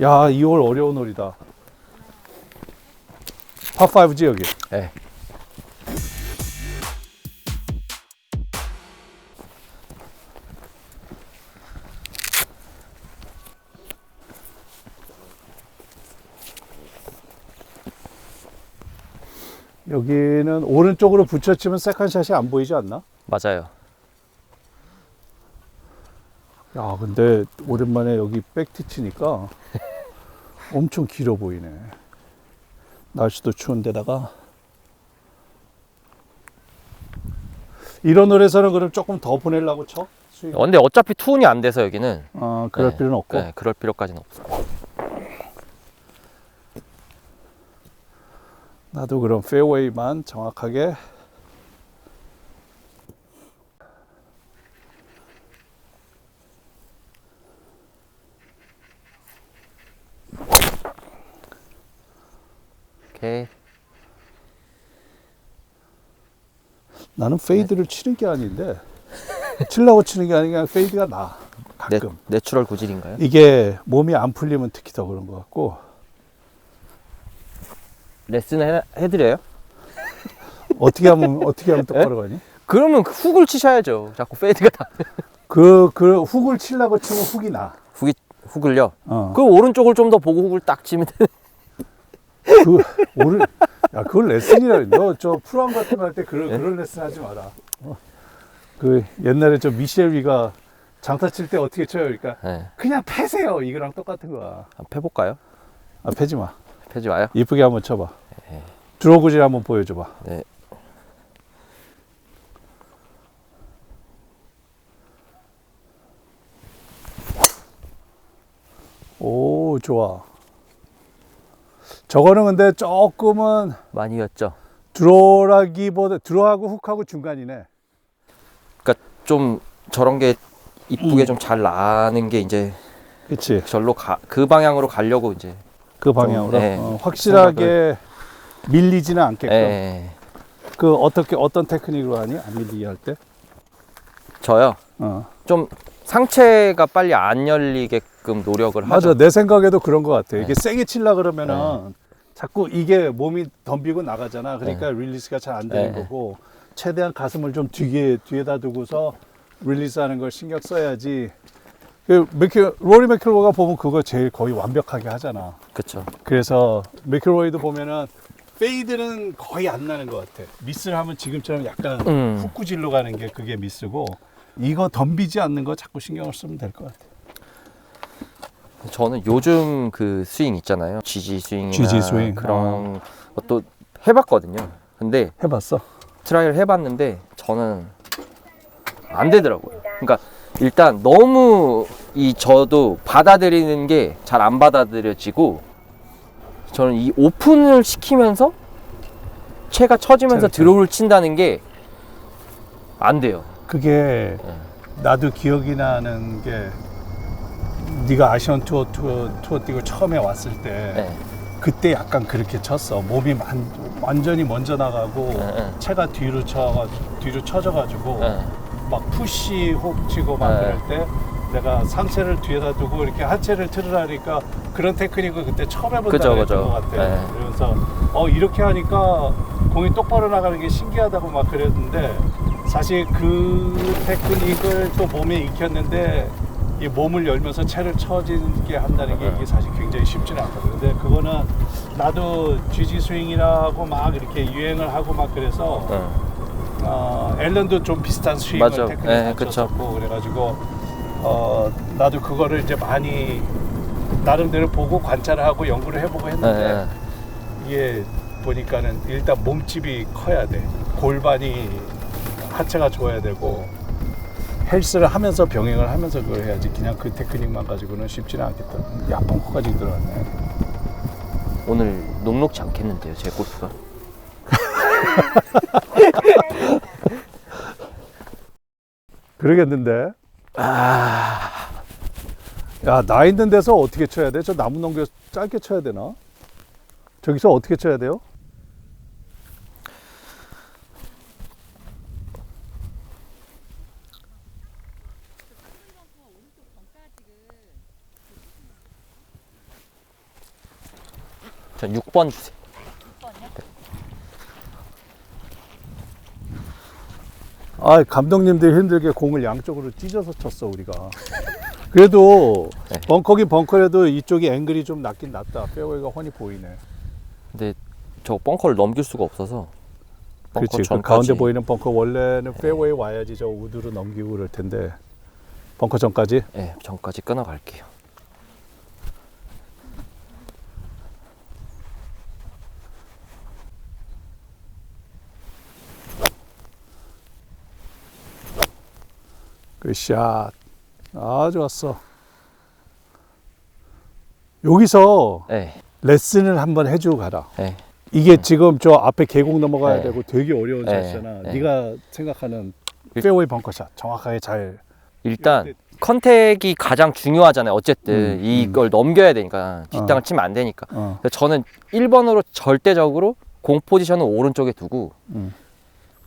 야, 2월 어려운 홀이다. 파5지, 여기. 네. 여기는 오른쪽으로 붙여치면 세컨샷이 안 보이지 않나? 맞아요. 야, 근데 오랜만에 여기 백티 치니까 엄청 길어 보이네. 날씨도 추운데다가. 이런 홀에서는 그럼 조금 더 보내려고 쳐? 스윙? 어, 근데 어차피 투혼이 안 돼서 여기는 어, 그럴 네. 필요는 없고. 네, 그럴 필요까지는 없어. 나도 그럼 페어웨이만 정확하게 오케이. 나는 페이드를 치는 게 아닌데 치려고 치는 게 아니라 페이드가 나 내, 가끔 내추럴 구질인가요? 이게 몸이 안 풀리면 특히 더 그런 것 같고 레슨 해, 해드려요? 어떻게 하면 어떻게 하면 똑바로 가니? 그러면 그 훅을 치셔야죠. 자꾸 페이드가 다. 그, 그 훅을 치려고 치면 훅이 나. 훅이, 훅을요? 어. 그 오른쪽을 좀 더 보고 훅을 딱 치면 돼. 그, 오를, 야, 그걸 레슨이라. 너저 프로암 같은 거 할 때 그런, 예? 그런 레슨 하지 마라. 어. 그 옛날에 저 미셸 위가 장타 칠 때 어떻게 쳐요? 그러니까 네. 그냥 패세요. 이거랑 똑같은 거야. 한번 펴볼까요? 아, 패지 마. 펴지 마요. 이쁘게 한번 쳐봐. 예. 드로그질 한번 보여줘봐. 네. 오, 좋아. 저거는 근데 조금은 많이 였죠. 드로라기보다 드로하고 훅하고 중간이네. 그러니까 좀 저런 게 이쁘게 좀 잘 나는 게 이제 그치. 절로 가, 그 방향으로 가려고 이제. 그 방향으로. 네. 어, 확실하게 밀리지는 않게끔. 예. 그 어떻게 어떤 테크닉으로 하니? 안 밀리게 할 때? 저요. 어. 좀 상체가 빨리 안 열리게끔 노력을 맞아. 하죠. 내 생각에도 그런 것 같아. 이게 네. 세게 칠라 그러면은 자꾸 이게 몸이 덤비고 나가잖아. 그러니까 릴리스가 잘 안 되는 네. 거고 최대한 가슴을 좀 뒤에 뒤에다 두고서 릴리스하는 걸 신경 써야지. 그 맥킬 로리 맥킬로가 보면 그거 제일 거의 완벽하게 하잖아. 그렇죠. 그래서 맥킬로이도 보면은 페이드는 거의 안 나는 것 같아. 미스를 하면 지금처럼 약간 음. 훅구질로 가는 게 그게 미스고 이거 덤비지 않는 거 자꾸 신경을 쓰면 될 것 같아. 저는 요즘 그 스윙 있잖아요. GG 스윙이나 GG 스윙. 그런 것도 해봤거든요. 근데 해봤어? 트라이를 해봤는데 저는 안 되더라고요. 그러니까 일단 너무 이 저도 받아들이는 게 잘 안 받아들여지고 저는 이 오픈을 시키면서 채가 채를 쳐. 드로우를 친다는 게 안 돼요. 그게 네. 나도 기억이 나는 게 네가 아시안 투어 투어 투어 뛰고 처음에 왔을 때 네. 그때 약간 그렇게 쳤어. 몸이 만, 완전히 먼저 나가고 네, 네. 채가 뒤로 쳐 뒤로 쳐져가지고 네. 막 푸시 훅 치고 막 네. 그럴 때 내가 상체를 뒤에다 두고 이렇게 하체를 틀으라니까 그런 테크닉을 그때 처음 해본다 그죠, 그랬던 그죠. 것 같아. 네. 그러면서 어 이렇게 하니까 공이 똑바로 나가는 게 신기하다고 막 그랬는데 사실 그 테크닉을 또 몸에 익혔는데 이 몸을 열면서 채를 쳐지게 한다는 게 이게 사실 굉장히 쉽지는 않거든. 근데 그거는 나도 GG 스윙이라고 막 이렇게 유행을 하고 막 그래서 네. 어, 앨런도 좀 비슷한 스윙을 맞아. 테크닉 네, 갖췄었고 그래가지고 어, 나도 그거를 이제 많이 나름대로 보고 관찰을 하고 연구를 해보고 했는데 네. 이게 보니까는 일단 몸집이 커야 돼 골반이 하체가 좋아야 되고 헬스를 하면서 병행을 하면서 그걸 해야지 그냥 그 테크닉만 가지고는 쉽지는 않겠다 야 벙커까지 들어갔네 오늘 녹록지 않겠는데요, 제 골프가. 그러겠는데 아, 야, 나 있는 데서 어떻게 쳐야 돼? 저 나무 넘겨 짧게 쳐야 되나? 저기서 어떻게 쳐야 돼요? 전 6번 주세요. 아 감독님들이 힘들게 공을 양쪽으로 찢어서 쳤어 우리가. 그래도 네. 벙커긴 벙커라도 이쪽이 앵글이 좀 낮긴 낮다. 페어웨이가 훤히 보이네. 근데 저 벙커를 넘길 수가 없어서 벙커 그렇지. 그 가운데 보이는 벙커 원래는 페어웨이 와야지 저 우드로 넘기고 그럴 텐데 벙커 전까지. 예, 전까지 끊어갈게요. 굿샷. 아 좋았어. 여기서 예, 레슨을 한번 해주고 가라. 예. 이게 지금 저 앞에 계곡 넘어가야 네. 되고 되게 어려운 네. 샷이잖아. 네. 네가 생각하는 일- 페어웨이 벙커샷 정확하게 잘. 일단 컨택이 가장 중요하잖아요. 어쨌든 음, 이걸 넘겨야 되니까 뒷땅을 어. 치면 안 되니까. 어. 그래서 저는 1번으로 절대적으로 공 포지션을 오른쪽에 두고 음.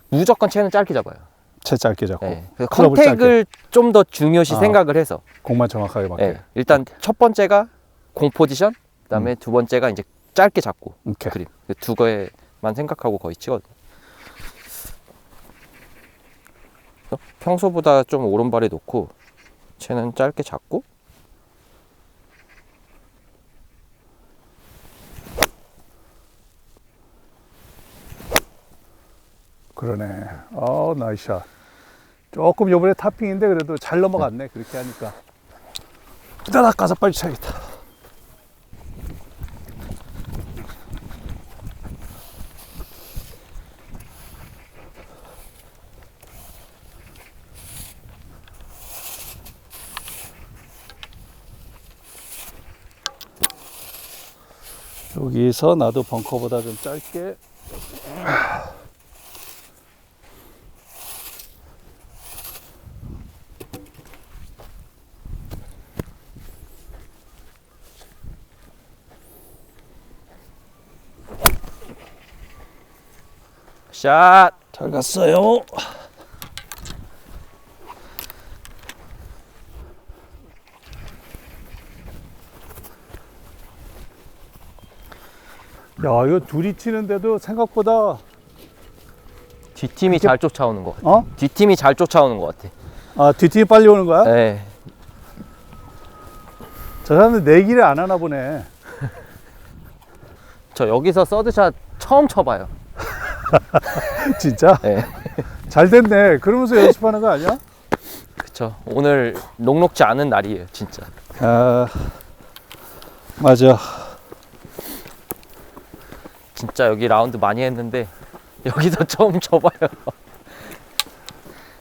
무조건 채는 짧게 잡아요. 채 짧게 잡고 예. 그래서 클럽을 컨택을 좀 더 중요시 아. 생각을 해서 공만 정확하게 맞게. 예. 일단 첫 번째가 공 포지션, 그다음에 두 번째가 이제 짧게 잡고 오케이. 그림 그두 거에만 생각하고 거의 치거든요. 그래서 평소보다 좀 오른발에 놓고 채는 짧게 잡고 그러네. 아 나이샷. 조금 요번에 탑핑인데 그래도 잘 넘어갔네. 그렇게 하니까. 따라 가서 빨리 쳐야겠다. 여기서 나도 벙커보다 좀 짧게 샷. 잘 갔어요. 야, 이거 둘이 치는데도 생각보다 뒷팀이 이게- 잘 쫓아오는 것 같아. 어? 뒷팀이 잘 쫓아오는 것 같아. 아, 뒷팀이 빨리 오는 거야? 네. 저 사람들 내기를 안 하나 보네. 저 여기서 서드샷 처음 쳐봐요. 진짜? 네. 잘 됐네. 그러면서 연습하는 거 아니야? 그쵸. 오늘 녹록지 않은 날이에요, 진짜. 아, 맞아. 진짜 여기 라운드 많이 했는데 여기서 처음 쳐봐요.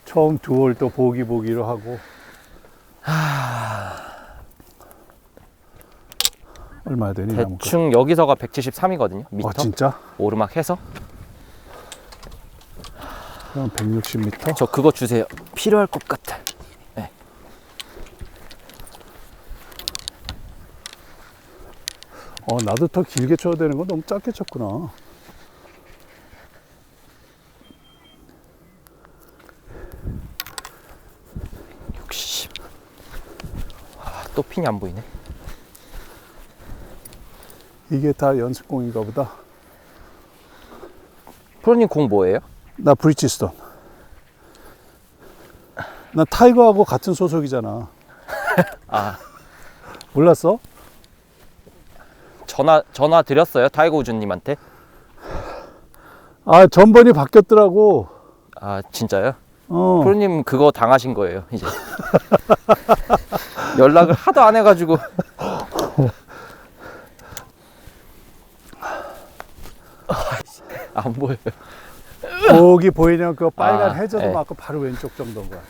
처음 두 홀 또 보기 보기로 하고. 얼마 되니? 대충 여기서가 173이거든요. 미터 어, 진짜? 오르막 해서. 그럼 160m? 저 그거 주세요. 필요할 것 같아. 어, 나도 더 길게 쳐야 되는 거 너무 짧게 쳤구나. 육십. 아, 또 핀이 안 보이네. 이게 다 연습공인가 보다. 프로님 공 뭐예요? 나 브리치스톤. 나 타이거하고 같은 소속이잖아. 아 몰랐어? 전화 전화 드렸어요 타이거 우즈님한테. 아, 전번이 바뀌었더라고. 아 진짜요? 어. 프로님 그거 당하신 거예요 이제. 연락을 하도 안 해가지고. 안 보여요. 거기 보이는 그 빨간 아, 해저드 네. 마크 바로 왼쪽 정도인 거야.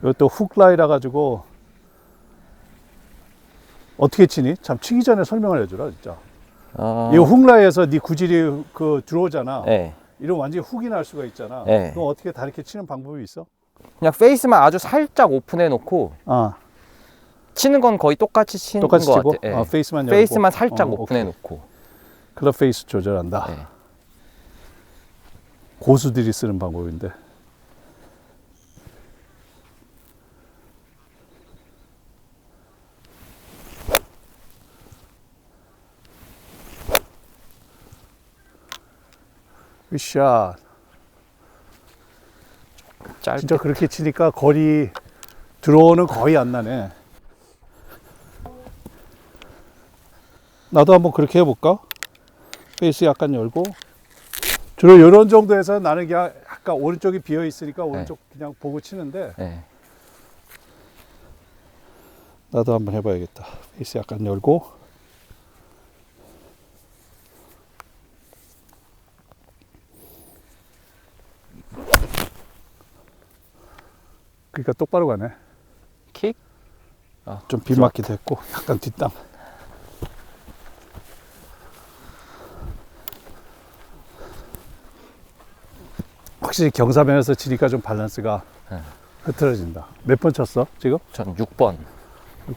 이것도 훅라이라 가지고 어떻게 치니? 참 치기 전에 설명을 해주라 진짜. 어, 이 훅라이에서 네 구질이 그 들어오잖아. 네. 이런 완전히 훅이 날 수가 있잖아. 네. 그럼 어떻게 다르게 치는 방법이 있어? 그냥 페이스만 아주 살짝 오픈해 놓고 아, 치는 건 거의 똑같이 치는 똑같이 것 치고? 같아. 예. 아, 페이스만 열고? 페이스만 살짝 어, 오픈해 놓고. 클럽 페이스 조절한다. 예. 고수들이 쓰는 방법인데. 굿샷. 짧게. 진짜 그렇게 치니까 거리 들어오는 거의 안 나네. 나도 한번 그렇게 해볼까? 페이스 약간 열고. 주로 이런 정도에서 나는 그냥 약간 오른쪽이 비어 있으니까 오른쪽 그냥 보고 치는데 네. 나도 한번 해봐야겠다. 페이스 약간 열고. 그러니까 똑바로 가네. 킥좀 빗맞기도 했고 약간 뒷땅. 확실히 경사면에서 치니까 좀 밸런스가 네. 흐트러진다. 몇 번 쳤어 지금? 전 6번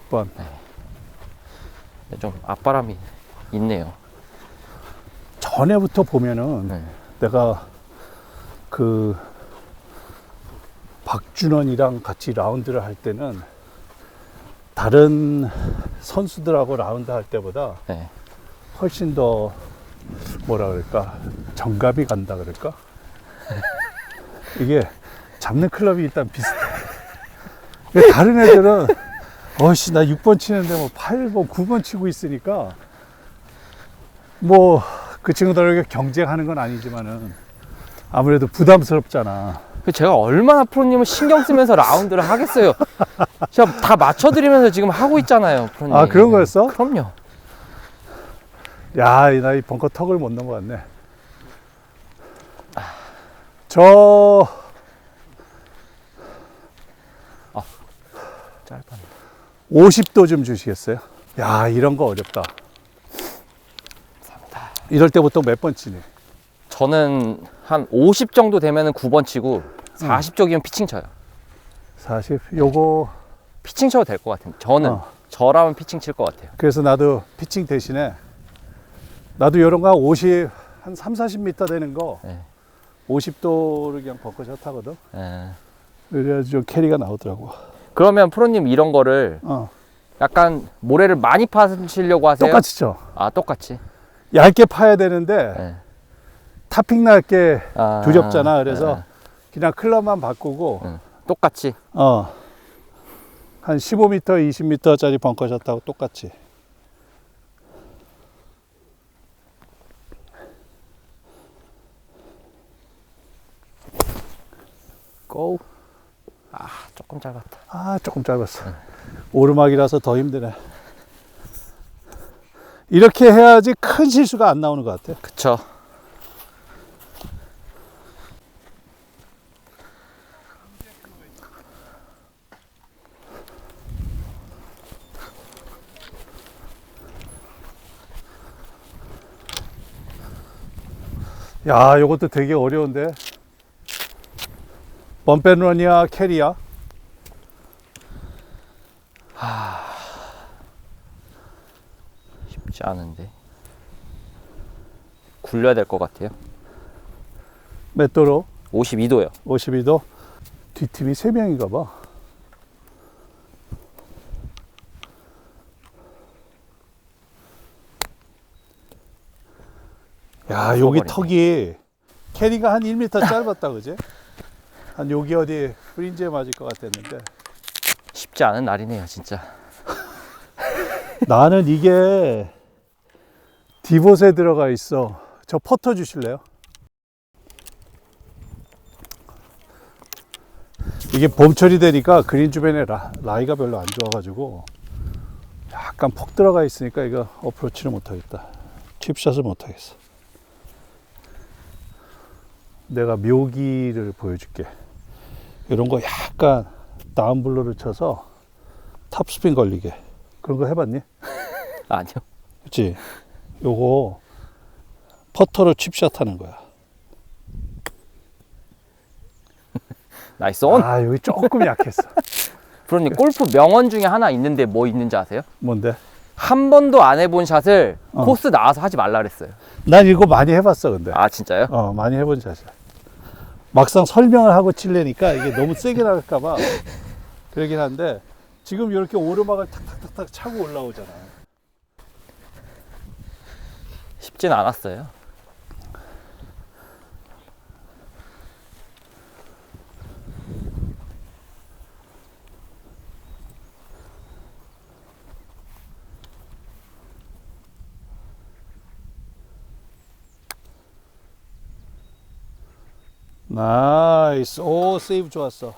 6번. 좀 앞바람이 있네요. 전에부터 보면은 네. 내가 그 박준원이랑 같이 라운드를 할 때는 다른 선수들하고 라운드 할 때보다 네. 훨씬 더 뭐라 그럴까 정갑이 간다 그럴까 이게 잡는 클럽이 일단 비슷해 다른 애들은 어씨 나 6번 치는데 뭐 8번 9번 치고 있으니까 뭐 그 친구들에게 경쟁하는 건 아니지만은 아무래도 부담스럽잖아 그 제가 얼마나 프로님을 신경 쓰면서 라운드를 하겠어요. 제가 다 맞춰드리면서 지금 하고 있잖아요, 프로님. 아, 그런 거였어? 그럼요. 야, 이 나이 벙커 턱을 못 넘어갔네. 저 짧았네. 50도 좀 주시겠어요? 야, 이런 거 어렵다. 감사합니다. 이럴 때부터 몇번 치네. 저는 한 50 정도 되면은 9번 치고 40 쪽이면 피칭 쳐요. 40. 요거 피칭 쳐도 될 것 같은데. 저는 어. 저라면 피칭 칠 것 같아요. 그래서 나도 피칭 대신에 나도 이런 거 50, 한 3, 40m 되는 거 네. 50도를 그냥 벙커샷 하거든. 예. 그래가지고 캐리가 나오더라고. 그러면 프로님 이런 거를 어, 약간 모래를 많이 파시려고 하세요? 똑같이 쳐. 아 똑같이. 얇게 파야 되는데 예. 타핑 날게 아, 두렵잖아. 그래서 예. 그냥 클럽만 바꾸고 응. 똑같이. 어. 한 15m, 20m짜리 벙커샷 하고 똑같이. 고. 아 조금 짧았다. 아, 조금 짧았어. 오르막이라서 더 힘드네. 이렇게 해야지 큰 실수가 안 나오는 것 같아. 그쵸. 야, 요것도 되게 어려운데. 범펜런이야, 캐리야? 쉽지 않은데. 굴려야 될 것 같아요. 몇 도로? 52도요. 52도? 뒷팀이 3명인가 봐. 야, 여기 써버리네. 턱이 캐리가 한 1m 짧았다, 그지? 한 여기 어디 프린지에 맞을 것 같았는데. 쉽지 않은 날이네요, 진짜. 나는 이게 디봇에 들어가 있어. 저 퍼터 주실래요? 이게 봄철이 되니까 그린 주변에 라, 라이가 별로 안 좋아가지고 약간 폭 들어가 있으니까 이거 어프로치를 못하겠다. 칩샷을 못하겠어. 내가 묘기를 보여줄게. 이런 거 약간 다운블로를 쳐서 탑스핀 걸리게. 그런 거 해봤니? 아니요. 그치? 요거 퍼터로 칩샷 하는 거야. 나이스 온. 아, 여기 조금 약했어. 프로님 골프 명언 중에 하나 있는데 뭐 있는지 아세요? 뭔데? 한 번도 안 해본 샷을 어. 코스 나와서 하지 말라 그랬어요. 난 이거 많이 해봤어, 근데. 아 진짜요? 어, 많이 해본 자세. 막상 설명을 하고 칠래니까 이게 너무 세게 나갈까봐 그러긴 한데 지금 이렇게 오르막을 탁탁탁탁 차고 올라오잖아. 쉽진 않았어요. 나이스. 오, 세이브 좋았어.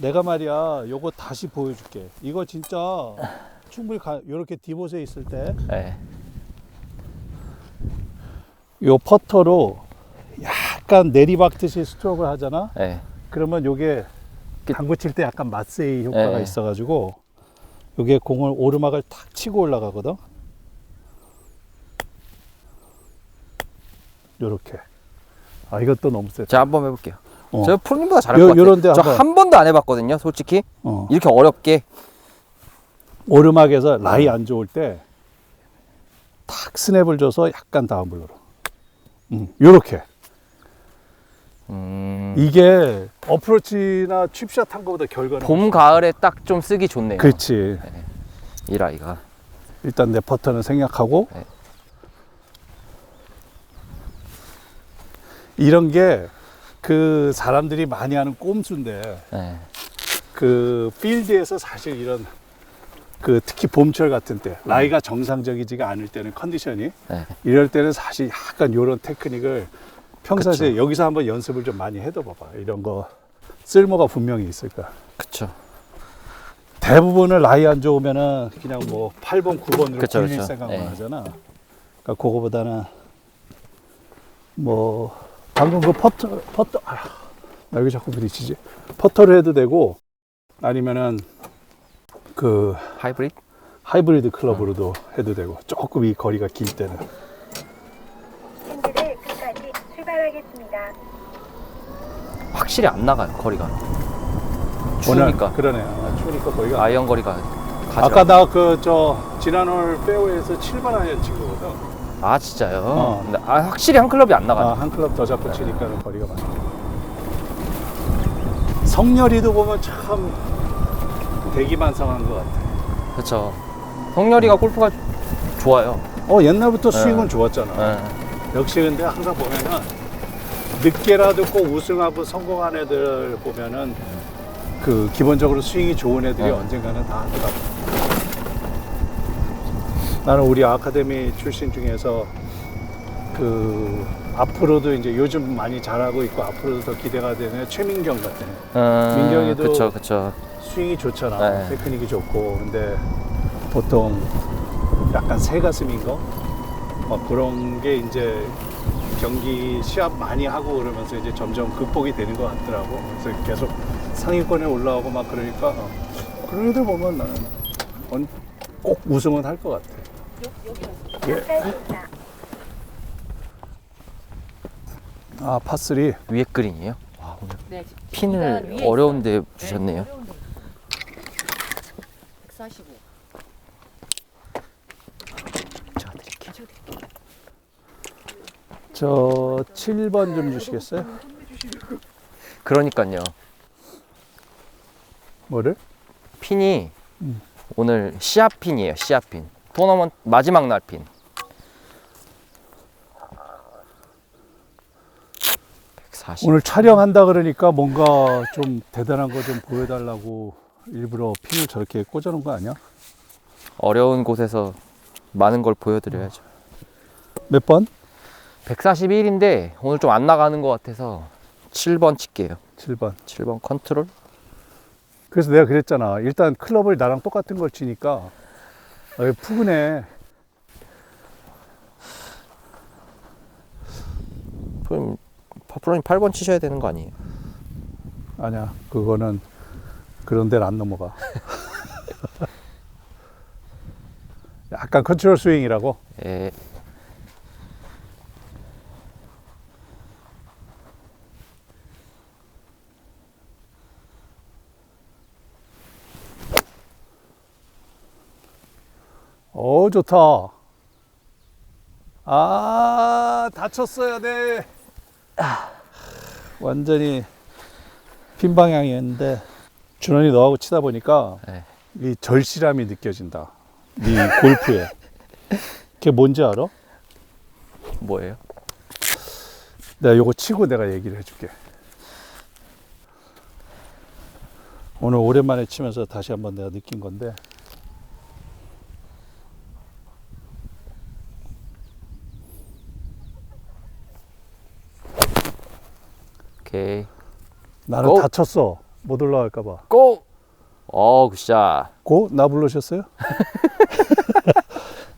내가 말이야, 요거 다시 보여줄게. 이거 진짜 충분히 가, 요렇게 디봇에 있을 때, 네. 요 퍼터로 약간 내리박듯이 스트로크를 하잖아? 네. 그러면 요게 그- 당구 칠 때 약간 마세이 효과가 네. 있어가지고, 요게 공을 오르막을 탁 치고 올라가거든? 요렇게. 아, 이것도 너무 세다. 제가 한번 해볼게요. 어. 제가 프로님보다 잘할 요- 것 같아요. 요런데 저 한번- 한 번도 안 해봤거든요, 솔직히. 어. 이렇게 어렵게. 오르막에서 라이 안 좋을 때 탁 스냅을 줘서 약간 다운블로로. 음, 요렇게. 음, 이게 어프로치나 칩샷 한 거보다 결과는 봄, 가을에 딱 좀 쓰기 좋네요. 그렇지. 이 라이가. 일단 내 퍼터는 생략하고 네. 이런 게 그 사람들이 많이 하는 꼼수인데 네. 그 필드에서 사실 이런 그 특히 봄철 같은 때 라이가 정상적이지가 않을 때는 컨디션이 네. 이럴 때는 사실 약간 이런 테크닉을 평상시에 그쵸. 여기서 한번 연습을 좀 많이 해둬 봐봐 이런 거 쓸모가 분명히 있을 거야 그쵸. 대부분은 라이 안 좋으면은 그냥 뭐 8번 9번으로 그쵸, 굴릴 그쵸. 생각만 네. 하잖아 그러니까 그거보다는 뭐 방금 그 퍼터 퍼터 아, 나 여기 자꾸 부딪히지 퍼터를 해도 되고 아니면은 그 하이브리드? 하이브리드 클럽으로도 해도 되고 조금 이 거리가 길 때는 핸들을 끝까지 출발하겠습니다. 확실히 안 나가요, 거리가. 추우니까. 그러네 아, 추우니까 거리가 아이언 거리가 가지 아까 나그 저 지난 올 페어웨이에서 7번 아이언 친 거거든 아, 진짜요? 어. 근데 아, 확실히 한 클럽이 안 나가요. 아, 한 클럽 더 잡고 치니까 거리가 많아 성열이도 보면 참 대기만성한 것 같아 그쵸. 성열이가 골프가 좋아요. 어 옛날부터 네. 스윙은 좋았잖아 네. 역시 근데 항상 보면은 늦게라도 꼭 우승하고 성공한 애들 보면은 그 기본적으로 스윙이 좋은 애들이 네. 언젠가는 다 하더라고. 나는 우리 아카데미 출신 중에서 그 앞으로도 이제 요즘 많이 잘하고 있고 앞으로도 더 기대가 되는 최민경 같은 애. 음, 민경이도 그쵸, 그쵸. 스윙이 좋잖아. 네. 테크닉이 좋고. 근데 보통 약간 새 가슴인 거? 막 그런 게 이제 경기 시합 많이 하고 그러면서 이제 점점 극복이 되는 것 같더라고. 그래서 계속 상위권에 올라오고 막 그러니까 어, 그런 애들 보면 나는 언- 꼭 우승은 할 것 같아. 예. 아, 파3. 위에 그린이에요? 와, 오늘 네, 핀을 위에 어려운데 주셨네요. 145. 제가 드릴게요. 저 7번 좀 주시겠어요? 그러니까요. 뭐를? 핀이 음. 오늘 시합 핀이에요. 시합 핀. 토너먼트 마지막 날 핀. 140. 오늘 촬영한다 그러니까 뭔가 좀 대단한 거 좀 보여달라고 일부러 핀을 저렇게 꽂아놓은 거 아니야? 어려운 곳에서 많은 걸 보여드려야죠. 몇 번? 141인데 오늘 좀 안 나가는 것 같아서 7번 칠게요. 7번. 7번 컨트롤. 그래서 내가 그랬잖아. 일단 클럽을 나랑 똑같은 걸 치니까 어, 푸근해. 그럼 파프로님 8번 치셔야 되는 거 아니에요? 아니야. 그거는 그런 데는 안 넘어가. 약간 컨트롤 스윙이라고. 예. 오, 좋다. 아, 다쳤어야 돼. 완전히 핀 방향이었는데 준원이 너하고 치다 보니까 네. 이 절실함이 느껴진다. 네 골프에. 그게 뭔지 알아? 뭐예요? 내가 요거 치고 내가 얘기를 해줄게. 오늘 오랜만에 치면서 다시 한번 내가 느낀 건데 오케이. 나는 고! 다쳤어. 못 올라갈까봐. 고! 어, 굿샷. 고? 나 부르셨어요?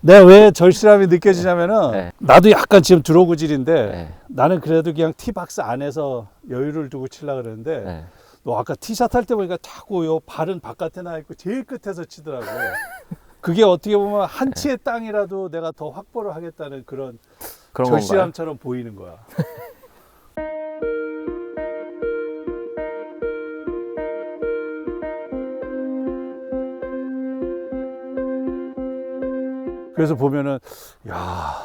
내가 왜 절실함이 느껴지냐면은 네. 나도 약간 지금 드로그질인데 네. 나는 그래도 그냥 티박스 안에서 여유를 두고 치려 그러는데 네. 너 아까 티샷 할 때 보니까 자꾸 요 발은 바깥에 나 있고 제일 끝에서 치더라고. 그게 어떻게 보면 한 치의 땅이라도 내가 더 확보를 하겠다는 그런? 절실함처럼 보이는 거야. 그래서 보면은 야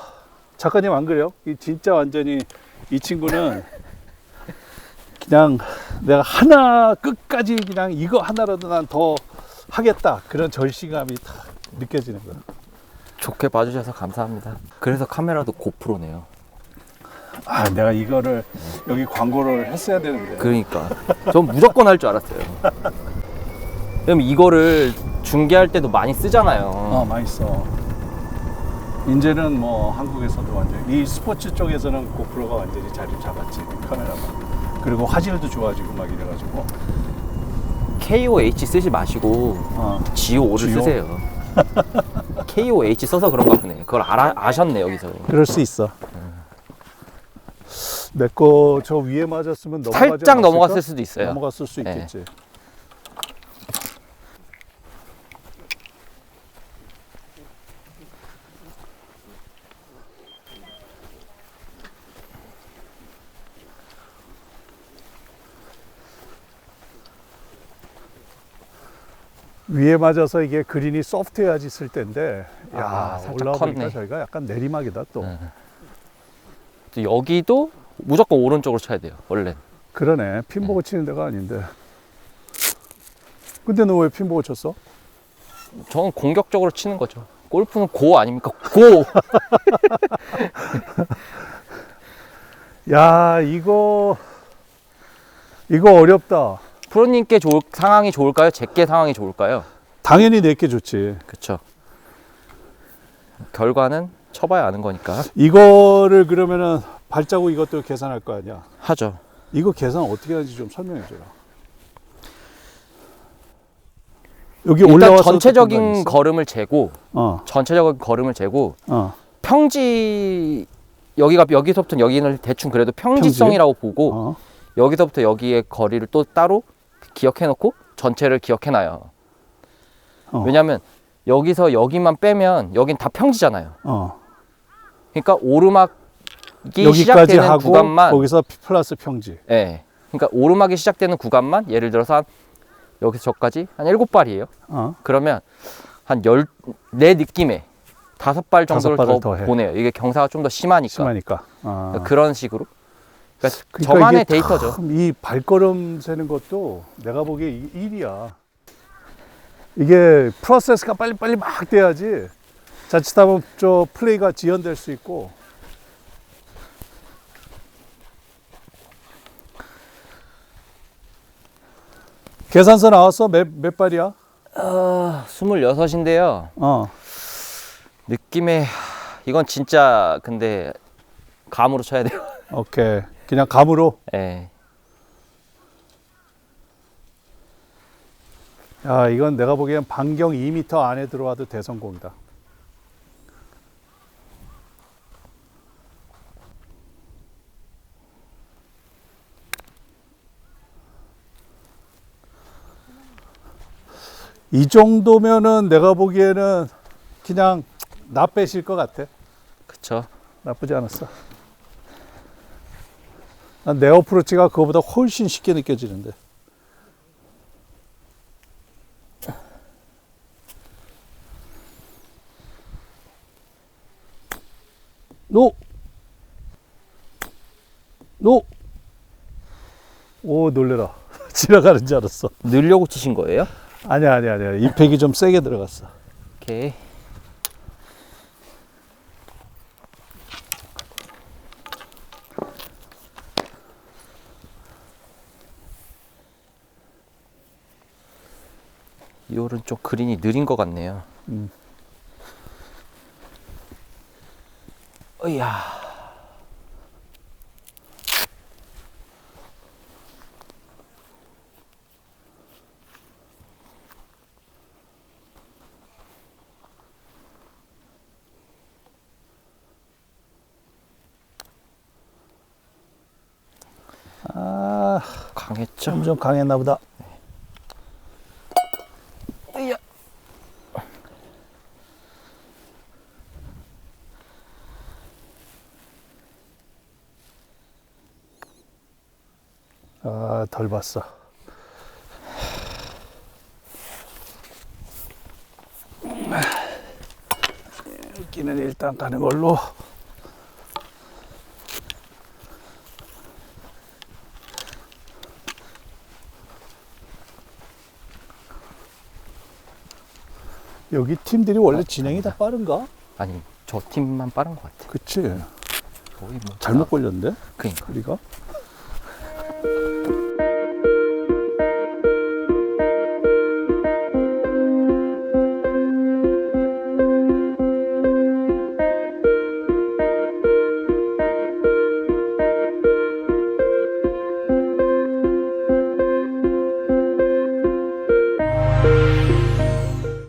작가님 안 그래요? 이 진짜 완전히 이 친구는 그냥 내가 하나 끝까지 그냥 이거 하나라도 난 더 하겠다 그런 절실감이 다 느껴지는 거야. 좋게 봐주셔서 감사합니다. 그래서 카메라도 고프로네요. 아 내가 이거를 여기 광고를 했어야 되는데. 그러니까 전 무조건 할 줄 알았어요. 왜냐면 이거를 중계할 때도 많이 쓰잖아요. 어 많이 써. 이제는 뭐 한국에서도 완전 히 스포츠 쪽에서는 고프로가 완전히 자리 잡았지 카메라가. 그리고 화질도 좋아지고 막 이래가지고. KOH 쓰지 마시고 어. GO를 GO? 쓰세요. KOH 써서 그런가 보네. 그걸 알아, 아셨네 여기서. 그럴 수 있어. 내 거 저 위에 맞았으면 넘어가지 살짝 않았을까? 넘어갔을 수도 있어요. 넘어갔을 수 네. 있겠지. 위에 맞아서 이게 그린이 소프트해야지 쓸 텐데 야 아, 살짝 올라와 보니까 컸네. 저희가 약간 내리막이다 또 네. 또 여기도 무조건 오른쪽으로 쳐야 돼요. 원래. 그러네 핀 보고 치는 데가 아닌데 근데 너 왜 핀 보고 쳤어? 저는 공격적으로 치는 거죠. 골프는 고 아닙니까? 고. 야 이거 이거 어렵다 프로님께 좋을 상황이 좋을까요? 제게 상황이 좋을까요? 당연히 내게 좋지 그렇죠. 결과는 쳐봐야 아는 거니까 이거를 그러면은 발자국 이것도 계산할 거 아니야 하죠. 이거 계산 어떻게 하는지 좀 설명해 줘요 여기 일단 올라와서 전체적인 걸음을 재고 어, 전체적인 걸음을 재고 어, 평지 여기가 여기서부터 여기는 대충 그래도 평지성이라고 보고 어. 여기서부터 여기의 거리를 또 따로 기억해 놓고 전체를 기억해 놔요. 어. 왜냐면 여기서 여기만 빼면 여긴 다 평지잖아요. 어. 그러니까 오르막이 여기까지 시작되는 하고 구간만 거기서 플러스 평지 예. 그러니까 오르막이 시작되는 구간만 예를 들어서 한 여기서 저까지 한 일곱 발이에요. 어. 그러면 한 열 내 느낌에 다섯 발 다섯 정도를 발을 더, 더 해. 보내요. 이게 경사가 좀 더 심하니까. 심하니까 어. 그러니까 그런 식으로. 그러니까 그러니까 저만의 데이터죠. 참이 발걸음 세는 것도 내가 보기에 이 일이야. 이게 프로세스가 빨리빨리 막 돼야지 자칫하면 저 플레이가 지연될 수 있고 계산서 나왔어? 몇, 몇 발이야? 아, 26인데요. 어. 느낌에 이건 진짜 근데 감으로 쳐야 돼요. 오케이. 그냥 감으로. 예. 야, 이건 내가 보기엔 반경 2m 안에 들어와도 대성공이다. 이 정도면은 내가 보기에는 그냥 나 빼실 것 같아. 그쵸. 나쁘지 않았어. 난내 어프로치가 그거보다 훨씬 쉽게 느껴지는데. 노! 노! 오, 놀래라. 지나가는 줄 알았어. 늘려고 치신 거예요? 아니야, 아니야, 아니야. 임팩이 좀 세게 들어갔어. 오케이. 이거는 좀 그린이 느린 것 같네요. 음. 이야 아, 강했죠? 좀 강했나 보다. 아, 덜 봤어. 여기는 일단 가는 걸로. 여기 팀들이 원래 진행이 다 빠른가? 아니 저 팀만 빠른 것 같아. 그치. 거의 뭐 잘못 걸렸는데? 그니까. 우리가?